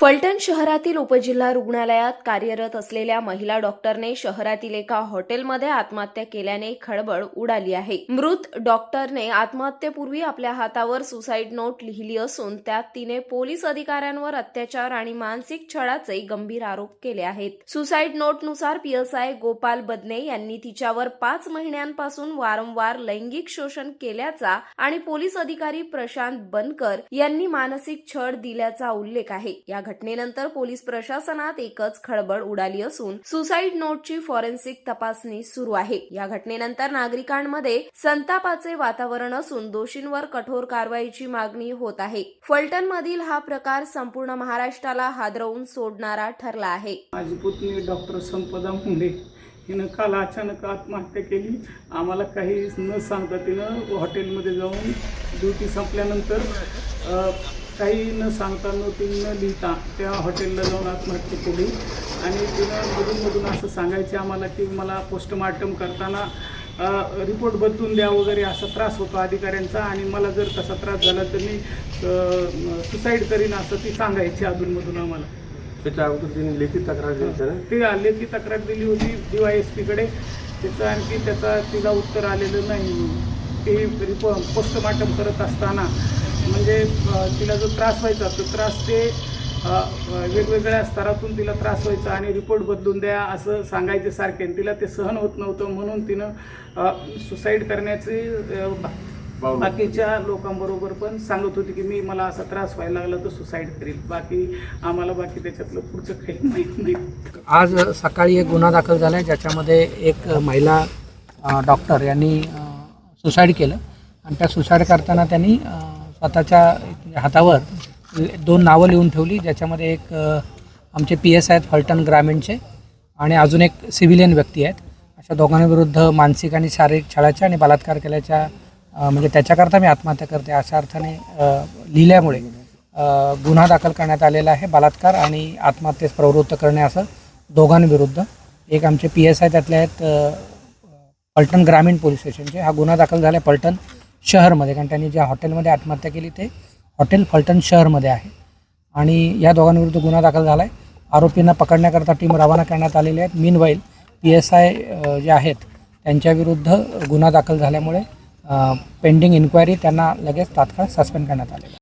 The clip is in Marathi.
फलटण शहरातील उपजिल्हा रुग्णालयात कार्यरत असलेल्या महिला डॉक्टरने शहरातील एका हॉटेलमध्ये आत्महत्या केल्याने खळबळ उडाली आहे. मृत डॉक्टरने आत्महत्येपूर्वी आपल्या हातावर सुसाईड नोट लिहिली असून त्यात तिने पोलीस अधिकाऱ्यांवर अत्याचार आणि मानसिक छळाचे गंभीर आरोप केले आहेत. सुसाईड नोटनुसार पीएसआय गोपाल बदने यांनी तिच्यावर पाच महिन्यांपासून वारंवार लैंगिक शोषण केल्याचा आणि पोलीस अधिकारी प्रशांत बनकर यांनी मानसिक छळ दिल्याचा उल्लेख आहे. या घटनेनंतर पोलीस प्रशासनात एकच खळबळ उडाली असून सुसाईड नोटची फॉरेन्सिक तपासणी सुरू आहे. या घटनेनंतर नागरिकांमध्ये संतापाचे वातावरण असून दोषींवर कठोर कारवाईची मागणी होत आहे. फलटण मधील हा प्रकार संपूर्ण महाराष्ट्राला हादरवून सोडणारा ठरला आहे. माझी पुतणी डॉक्टर संपदा मुंडे हिनं काल अचानक आत्महत्या केली. आम्हाला काही न सांगता तिनं हॉटेलमध्ये जाऊन ड्युटी संपल्यानंतर काही न सांगता नोटिंग न लिहिता त्या हॉटेलला जाऊन आत्महत्या केली. आणि तिनं मधून मधून असं सांगायचे आम्हाला की मला पोस्टमार्टम करताना रिपोर्ट बदलून द्या वगैरे असा त्रास होतो अधिकाऱ्यांचा. आणि मला जर तसा त्रास झाला तर मी सुसाईड करीन असं ती सांगायची अधूनमधून आम्हाला. त्याच्या अगोदर त्यांनी लेखी तक्रार दिली ती लेखी तक्रार दिली होती डी वाय एस पीकडे त्याचं आणखी त्याचा तिला उत्तर आलेलं नाही. ती रिपो पोस्टमार्टम करत असताना म्हणजे तिला जो त्रास व्हायचा तो त्रास ते वेगवेगळ्या स्तरातून तिला त्रास व्हायचा आणि रिपोर्ट बदलून द्या असं सांगायचे सारखे. तिला ते सहन होत नव्हतं म्हणून तिनं सुसाईड करण्याची. बाकीच्या लोकांबरोबर पण सांगत होती की मी मला असा त्रास व्हायला लागला तर सुसाईड करील. बाकी आम्हाला बाकी त्याच्यातलं पुढचं काही माहीत नाही. आज सकाळी एक गुन्हा दाखल झाला आहे ज्याच्यामध्ये एक महिला डॉक्टर यांनी सुसाईड केलं. आणि त्या सुसाईड करताना त्यांनी स्वतःच्या हातावर दोन नावं लिहून ठेवली ज्याच्यामध्ये एक आमचे पी एस आहेत फलटण ग्रामीणचे आणि अजून एक सिव्हिलियन व्यक्ती आहेत. अशा दोघांविरुद्ध मानसिक आणि शारीरिक छळाच्या आणि बलात्कार केल्याच्या म्हणजे त्याच्याकरता मी आत्महत्या करते अशा अर्थाने लिहिल्यामुळे गुन्हा दाखल करण्यात आलेला आहे बलात्कार आणि आत्महत्येस प्रवृत्त करणे असं दोघांविरुद्ध एक आमचे पी एस आय त्यातले आहेत पलटण ग्रामीण पोलीस स्टेशनचे. हा गुन्हा दाखल झाला आहे पलटण शहरमध्ये कारण त्यांनी ज्या हॉटेलमध्ये आत्महत्या केली ते हॉटेल फलटण शहरमध्ये आहे. आणि या दोघांविरुद्ध गुन्हा दाखल झाला आहे आरोपींना पकडण्याकरता टीम रवाना करण्यात आलेली आहेत. Meanwhile P S I जे आहेत त्यांच्याविरुद्ध गुन्हा दाखल झाल्यामुळे पेंडिंग इन्क्वायरी त्यांना लगेच तात्काळ सस्पेंड करण्यात आलेलं आहे.